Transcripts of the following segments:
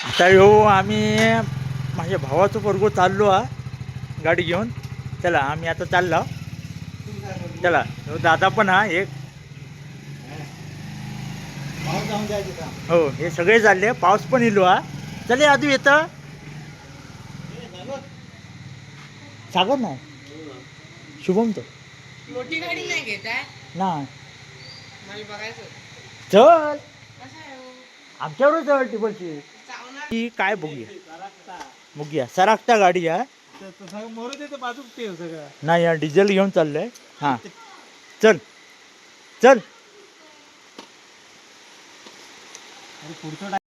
आता येऊ आम्ही माझ्या भावाचं पोरगो चाललो हा गाडी घेऊन. चला आम्ही आता चाललो. चला हो, दादा पण हा एक. हो हे सगळे चालले पाऊस पण इलो हा. चले आधी येतं. सागर नाही शुभम तो मोठी गाडी नाही घेत आहे नाही. मला बघायचं चल. हो? आमच्याबरोबर चल टिबलची ती काय बघूया? बघूया. सरागता गाडी आहे नाही या डिझेल घेऊन चाललंय. हां. चल. चल.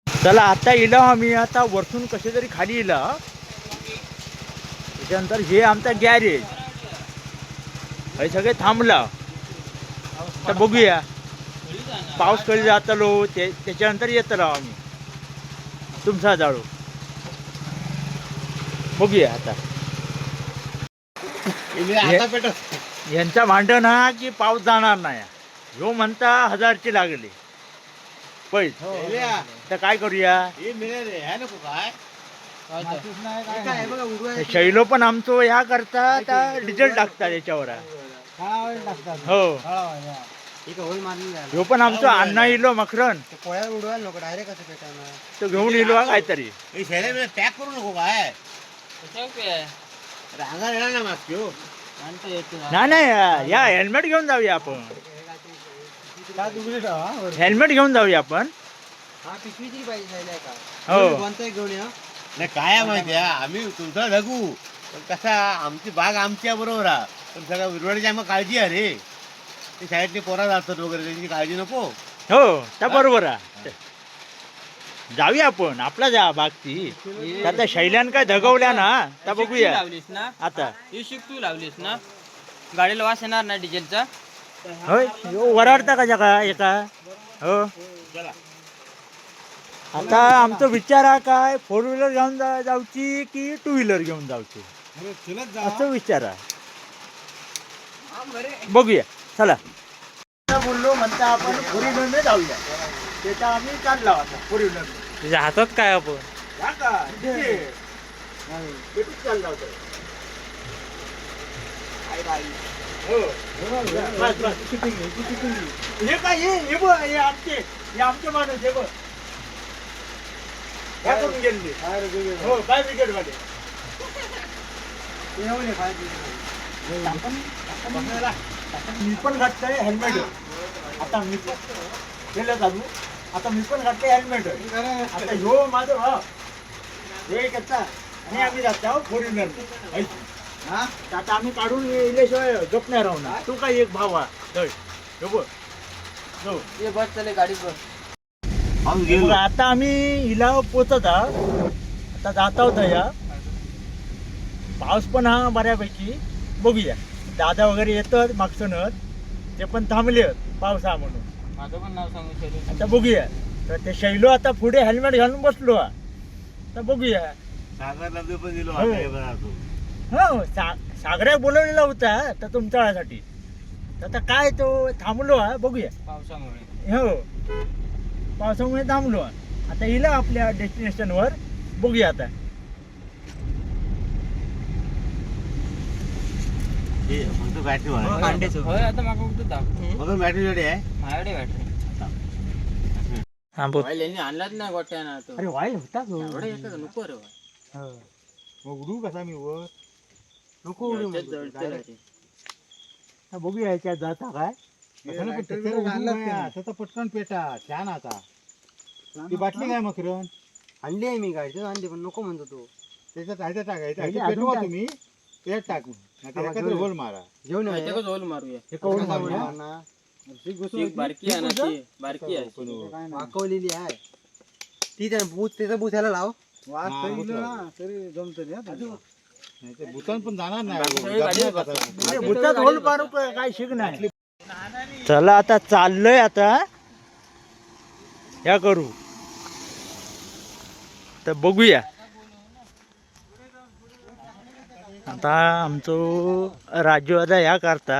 चला आता इला आम्ही आता वरतून कसे तरी खाली इला. त्याच्यानंतर हे आमचा गॅरेज. हे सगळे थांबला. तर बघूया. पाऊस कधी जातलो ते त्याच्यानंतर येतलो आम्ही. तुमचा जाळू. बघूया आता. हे- यांचा भांडण हा की पाऊस जाणार नाही. ह्यो म्हणता हजारची लागली. पैसे तर काय करूया? हे शैलो पण आमचो ह्या करता आता डिझेल टाकतात याच्यावर. हो. ह्यो पण आमचो अण्णा इलो मखरन पोळ्या उडवायला नको डायरेक्ट असं पेटायला. तो घेऊन इलो हा काहीतरी. पॅक करू नको काय रांगा येणार ना नाही नाही या हेल्मेट घेऊन जाऊया आपण. हेल्मेट घेऊन जाऊया आपण. हा पिशवी तरी पाहिजे जायला का? हो. घेऊन या? नाही काय आहे माहिती आहे आम्ही तुमचा ढगू पण कसा आमची बाग आमच्या बरोबर आहे. पण सगळ्या विरवाडीची आम्हाला काळजी आहे रे. ते शाळेतली पोरा जातात वगैरे त्यांची काळजी नको. हो त्या बरोबर आहे. जाऊया आपण आपला जा बागती. आता शैल्यान काय धगवल्या ना त्या बघूया. लावलीस ना? आता. ही शिक तू लावलीस ना? गाडीला वास येणार ना डिझेलचा? होय ह्यो वराडता का जगा एका? हो. आता आमचा विचार हा काय फोर व्हीलर घेऊन जा जाऊची की टू व्हीलर घेऊन जाऊची? असं विचार आहे. बघूया. चला. बोललो म्हणता आपण फोर व्हीलरने जाऊया. त्याचा आम्ही चालला आता फोर व्हीलर तुझ्या हातात काय आपण? चालला होता. हो. बस, बस. हे काय हे हे बघ हे आमचे हे आमचे माणूस हे बघ. ह्या करून गेलेले. हो ब्रिगेड वाले आपण- मी पण घातलंय हेल्मेट आता मी पण गेलं चालू आता मी पण घातलंय हेल्मेट आता ह्यो माझं ह्यो एक याचा. आणि आम्ही जातो फोर व्हीलर आता आम्ही काढून इल्याशिवाय गप नाही राहणार. तू काय एक भाव हा चल, ह्यो बघ. हो. ये बस चले गाडी बस. आता आम्ही हिला पोचत आहोत. आता जाता होता या. पाऊस पण हा बऱ्यापैकी. बघूया. दादा वगैरे येतात मागसूनच ते पण थांबले हा म्हणून. माझं पण नाव सांगू शैलेश आता बघूया. तर ते शैलो आता पुढे हेल्मेट घालून बसलो हा. तर बघूया. सागर नदी पण दिलो हो. आता हे बघा तू. हो सा सागऱ्या बोलवलेला होता तर तुमच्या वेळासाठी. तर आता काय तो थांबलो हा बघूया. पावसामुळे. हो. पावसामुळे थांबलो हा. आता येईल आपल्या डेस्टिनेशनवर बघूया आता. फक्त बॅटरी वाला. कांडेच होय आता मागं कुठं दाखव फक्त बॅटरी रेडी आहे? माझ्याकडे बॅटरी हा बोल. यांनी आणलाच नाही गोट्याना तो अरे वाईल होता एवढं येतं का? नको रे कसा मी वर? नको उडू. हा, बघूया याच्यात जाता काय. आता पटकन पेटा छान आता. ती बाटली काय मकरन आणली आहे मी गाडी आणली पण नको म्हणतो तू. त्याच्यात आहे ते टाकायचं आहे पेटवा. तुम्ही. त्यात टाकून एखादं. होल मारा. घेऊन मारूया हे? ती बारकी आहे ना ती बारकी आहे. वाकवलेली आहे. ती त्या बूथ त्याचा ह्याला लाव. वास तरी इलं ना, तरी जमतं नाही ते भूतान पण जाणार बाकी सगळी नाही गाडी गपणार बसतात. कसा. अरे, भुतात होल मारू का? काय शिक नाही. चला आता चाललोय आता. या करू. तर बघूया. आता आमचो राजू आता ह्या करता.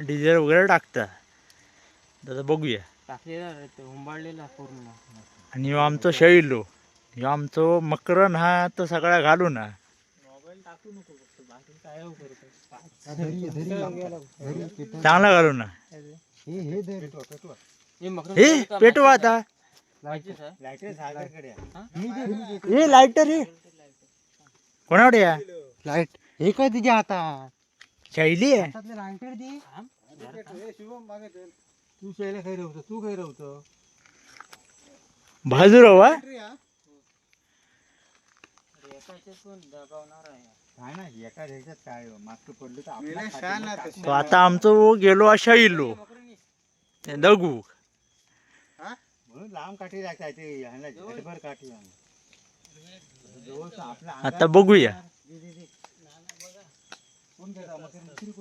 डिझेल वगैरे टाकता. आता बघूया. टाकलेला उंबाळलेला पूर्ण. आणि ह्यो आमचो शैलो ह्यो आमचो मकरन हा तो सगळा घालू ना हो. चांगला घालू ना हे पेटवा आता. हे लाईटर हे. कोणाकडे या लाइट. हे काय तुझ्या हातात? शैली आहे. हातातले लाईटर दे. ए, शुभम मागे चल. तू खाई खाई बाजूराव हा? हो, तो आता आमचो गेलो अशा इल्लो दगू. म्हणून लांब काठी झटभर काठी आता बघूया.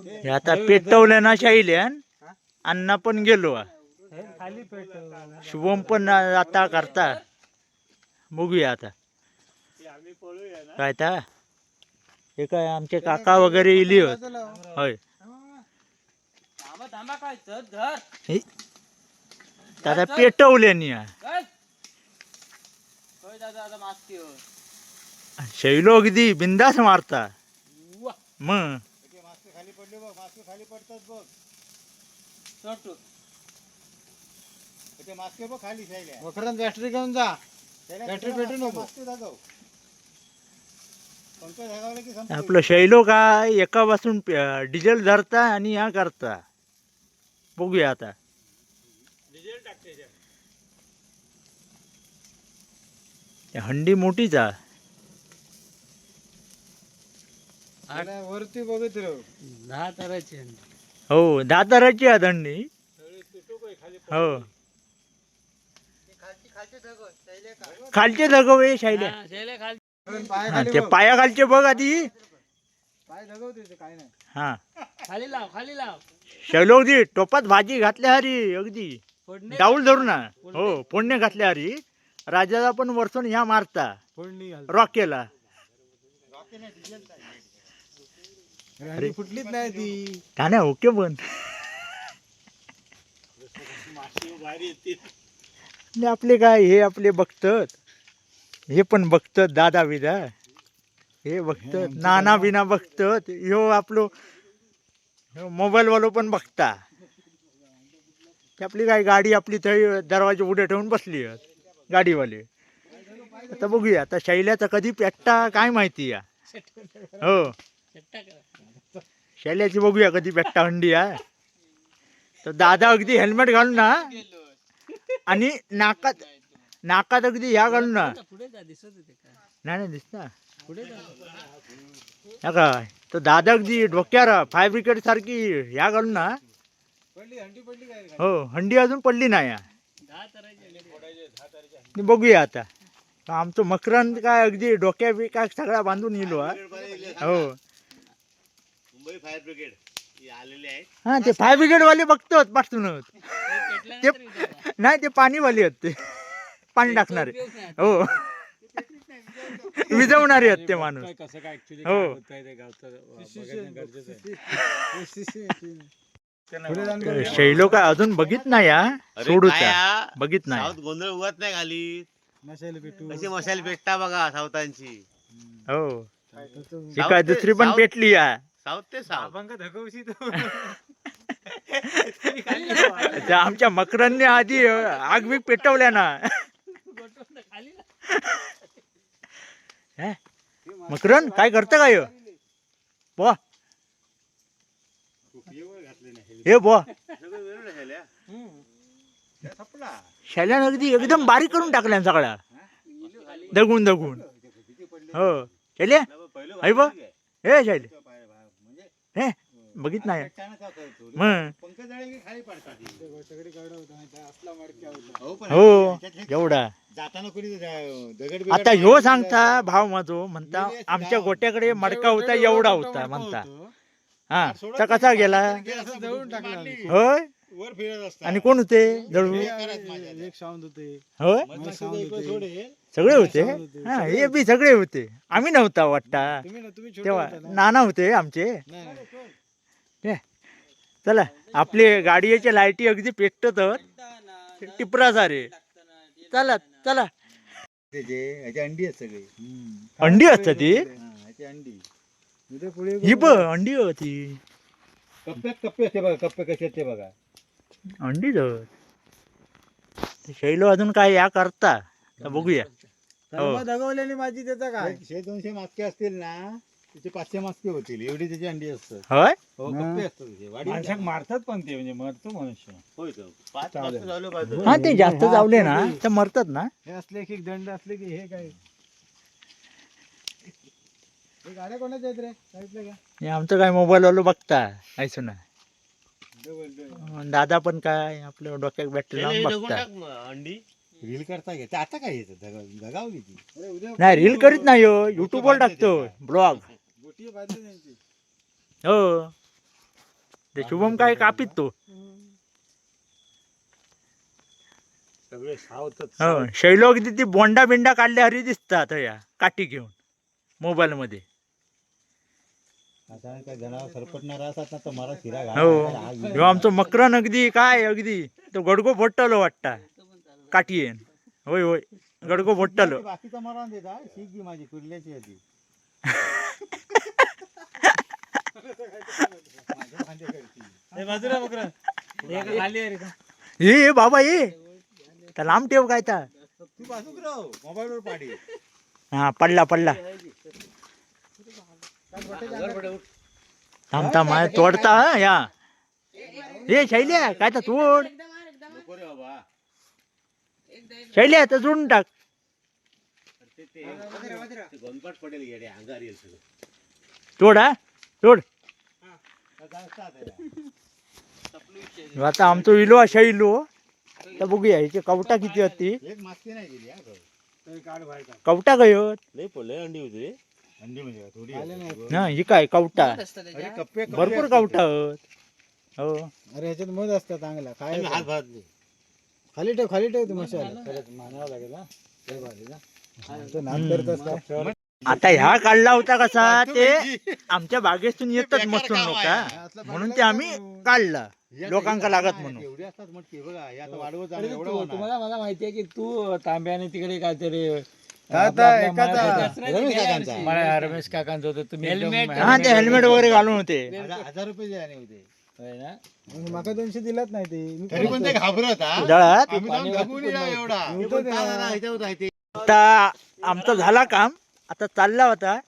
हे आता पेटवल्या ना शाहिल्यान अण्णा पण गेलो. शुभम पण आता करता. बघूया आता. काय ता? हे काय आमचे काका वगैरे इली होत? होय. दादा पेटवल्यानी दादा आता मास्ती हो शैलो अगदी बिंदास मारता. मग? मास्क खाली पडले बघ मास्क खाली पडतात बघ. ते मास्क बघ खाली शैल्या मकरंद बॅटरी घेऊन जा. बॅटरी? नको. मास्क दाखव. पंख धागावले की संपलं. आपलं शैलो काय एका पासून डिझेल धरता आणि ह्या करता. बघूया आता. त्या हंडी मोठीच आहे त्याला वरती बघत राहू. दहा तराचे हो दहा तराची आहे हो. खालचे धगवे शैल्या पाय हा, खाली ते बघ. पायाखालचे बघ आधी. पाय दगवते ते काय नाही. हा. खाली लाव खाली लाव. शैलो अगदी टोपात भाजी घातल्या हरी अगदी. डाऊल धरू ना. हो फोडणे घातल्या हरी. राजाला पण वरतून ह्या मारता. फोडणी घाल हंडी फुटलीच नाही ती. का नाही ओके पण. आणि आपले काय हे आपले बघतात. हे पण बघतात दादा बिदा हे बघतात नाना बिना बघतात. ह्यो आपलो मोबाईल वालो पण बघता. ते आपली काय गाडी आपली थंय दरवाजे उडे ठेवून बसली आहेत गाडीवाले. आता बघूया आता शैल्याचा कधी पेटता काय माहिती या. हो. शैल्याची बघूया कधी पेट्टा हंडी आहे तर दादा अगदी हेल्मेट घालून ना आणि नाकात नाकात अगदी ह्या घालून ना. नाही दिसत ना. काय नाही दिसता काय तर दादा अगदी डोक्यावर फायर ब्रिगेड सारखी ह्या घालून ना. हो हंडी अजून पडली नाही बघूया आता. आमचं मकरांत काय अगदी डोक्या बिका सगळा बांधून येलो हा. हो. फायर ब्रिगेड हे आलेले आहेत. हा ते फायर ब्रिगेड वाले बघतात पाठूनच ते नाही ते पाणीवाले आहेत ते. पाणी टाकणारे. हो. विजवणारे आहेत ते माणूस. कसं काय actually हो. हे. शैलो काय अजून बघित नाही हा. हा? बघित नाही. साऊथ गोंधळ उगत नाही खाली. मशाल पेटू. कशी मशाल पेटता बघा साऊथांची हो काय दुसरी पण पेटली या साऊथ ते साऊथ. अभंग धगवशी तू. त्या आमच्या मकरांनी आधी आग बिग पेटवल्या ना. हे? मकरन काय करतं काय बो हे बो. शैल्यान अगदी एकदम बारीक करून टाकल्या सगळ्या. दगून दगून. हो. शैल्या आई बा. हे शैले हे बघित नाही? मग. हो. हो एवढा. आता ह्यो सांगता. भाव माझो म्हणता आमच्या. गोट्याकडे मडका होता एवढा होता म्हणता. हा तर कसा गेला. होय? वर फिरत असतात. आणि कोण होते? हे एक- होते. होय? मग होते. सगळे होते. हा हे बी सगळे होते. आम्ही नव्हता वाटता. तुम्ही ना तुम्ही छोटे तेव्हा होता ना? नाना होते आमचे. नाही, नाही. चला आपली गाडीच्या लाईटी अगदी पेटत टिपरा सारे. चला चला. त्याचे अंडी आहेत सगळी. अंडी असतात ती हा, अंडी. उद्या पुढे ही ब अंडी होती. कप्प्यात कप्पे असते बघा कप्पे कसे आहेत ते बघा. अंडी शैलो अजून काय या करता? तर बघूया. हो. दगवलेली माझी त्याचा काय? शे दोनशे मास्के असतील ना त्याचे पाचशे मास्के होतील. एवढी त्याची अंडी असतात. होय? हो हा. कप्पे असतात त्याचे. वाढीव माणसाक मारतात पण ते म्हणजे मरतो मनुष्य. होय तो. पाच झालं पाहिजे हा ते जास्त चावले ना तर मरतात ना. हे असले की दंड असले की हे काय? हे गाड्या कोणाच्या आहेत रे? सांगितलं का? हे आमचं काय मोबाईल वालो बघता ऐसू ना. दादा पण काय आपलं डोक्यात बॅटरी हे लावून बघता अंडी. रील करता घे ते आता काय येतं? दगा- दगावली ती नाही रील करीत नाही हो. युट्यूबवर टाकतो. ब्लॉग हो. ते शुभम काय कापित तो. सगळे सावतच हो शैलो किती ती बोंडा बिंडा काढल्या हरी दिसतात या. काठी घेऊन. मोबाईल मध्ये आता काय जनावर सरपटणार असतात ना तर मला शिरा हो. आमचं मकरन अगदी काय अगदी. तो गडगो भट्टलो वाटता. काठी येन होय होय. गडगो ये ये बाबा ये. लांब ठेव काय पाडी. हा पडला पडला. थांब थांब तोडता हा या. हे शैल्या काय तर तोड? शैल्या तर जोडून टाक. तोड हा तोड. आता आमचं इलो अशा इलो. तर बघूया हिची कवटा किती होती? कवटा काय नाही कवटा नाही पडले अंडी होती अंडी म्हणजे काय, थोडी आहे. ना ही काय कवटा? असतं अरे त्याच्यात. कप्पे कप्पे भरपूर असतात. कवटा होत हो. अरे ह्याच्यात मध असतं चांगला काय आम्ही हात खाली ठेव खाली ठेव तू मशाला. मानावं लागेल लय भारी ना. तो नाद करतोस काय आता ह्या काढला होता कसा? ते आमच्या बागेतून येतच मसून लोक म्हणून ते आम्ही काढला. लोकांका लागत हा, म्हणून. एवढी असतात मटकी बघा हे आता वाढवत अरे जाणार एवढं तू- होणार. तुम्हाला मला माहिती आहे की तू तांब्याने तिकडे काहीतरी मला रमेश काकांचं. होतं तुम्ही. एकदम- हा ते हेल्मेट वगैरे घालून होते. हजार रुपये दिले होते. माका दोनशे दिलात नाही ते. मी तरी पण ते घाबरत हा? आम्ही जाऊन एवढा. आता आमचं झाला काम. आता चालला होता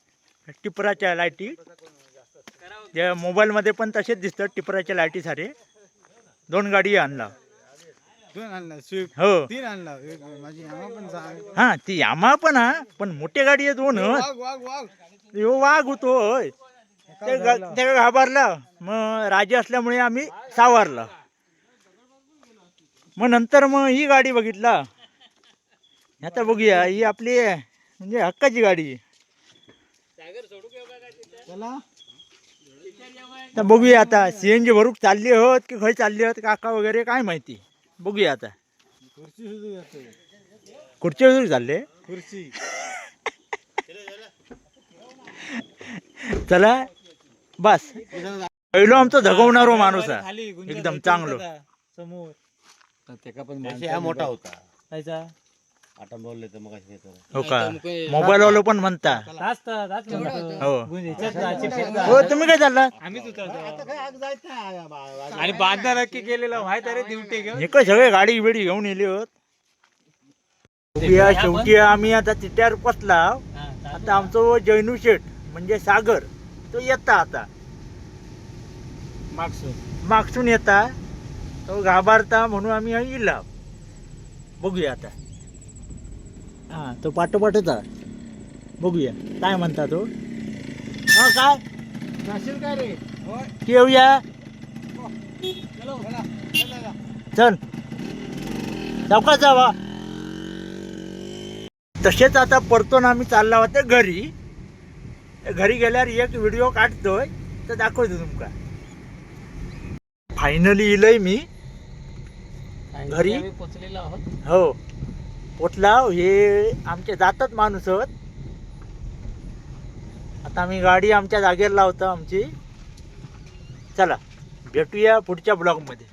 टिपराच्या लाईटी. त्या मोबाईल मध्ये पण तसेच दिसतात टिपराच्या लाईटी सारे. दोन गाडी आणला. दोन आणला स्विफ्ट. हो. तीन आणला. एक माझी आम्हा पण सांग हा ती यामा पण हा पण मोठे गाडी आहे दोन. हं. वाघ वाघ वाघ. ह्यो वाघ होतो होय. ते ग- ते घाबरला. मग राजे असल्यामुळे आम्ही सावरला. मग नंतर मग ही गाडी बघितला. आता बघूया ही आपली म्हणजे हक्काची गाडी चला. तर बघूया आता. सीएनजी भरूक चालली आहोत की खय चालली आहोत काका वगैरे काय माहिती. बघूया आता. खुर्ची सुद्धा जाते वगैरे चालले? खुर्ची. चला बस. पहिलो आमचं धगवणारो माणूस आहे एकदम चांगलो. समोर. पण जसे हा मोठा होता. जायचा आता बोलले तर मग अशी येतो हो का? मोबाईल वालो पण म्हणता. हो. हो तुम्ही काय चालला? आता काय आग जायचं नाही, बा- बा- आणि बांधणार नक्की केलेलं माहीत आहे रे दिवटे घेऊन. हे काय सगळे गाडी बिडी घेऊन येली होत? बघूया, शेवटी आम्ही आता तिट्यावर पसला आता आमचं जैनू शेठ म्हणजे सागर तो येता आता. मागसून. मागसून येता. तो घाबरता म्हणून आम्ही इला. बघूया आता. हा तो पाठोपाठच आहे बघूया. काय म्हणता तो? हा काय? जाशील काय रे? येऊया चल. चौकात जावा तसेच आता परतून आम्ही चालला होता घरी. घरी गेल्यावर एक व्हिडिओ काढतोय. तर दाखवतो तुमका. फायनली इलय मी. घरी? पोचलेलो आहोत. हो. पोचला हे आमचे जातात माणूस आता आम्ही गाडी आमच्या जागेवर लावतो आमची. चला भेटूया पुढच्या ब्लॉगमध्ये.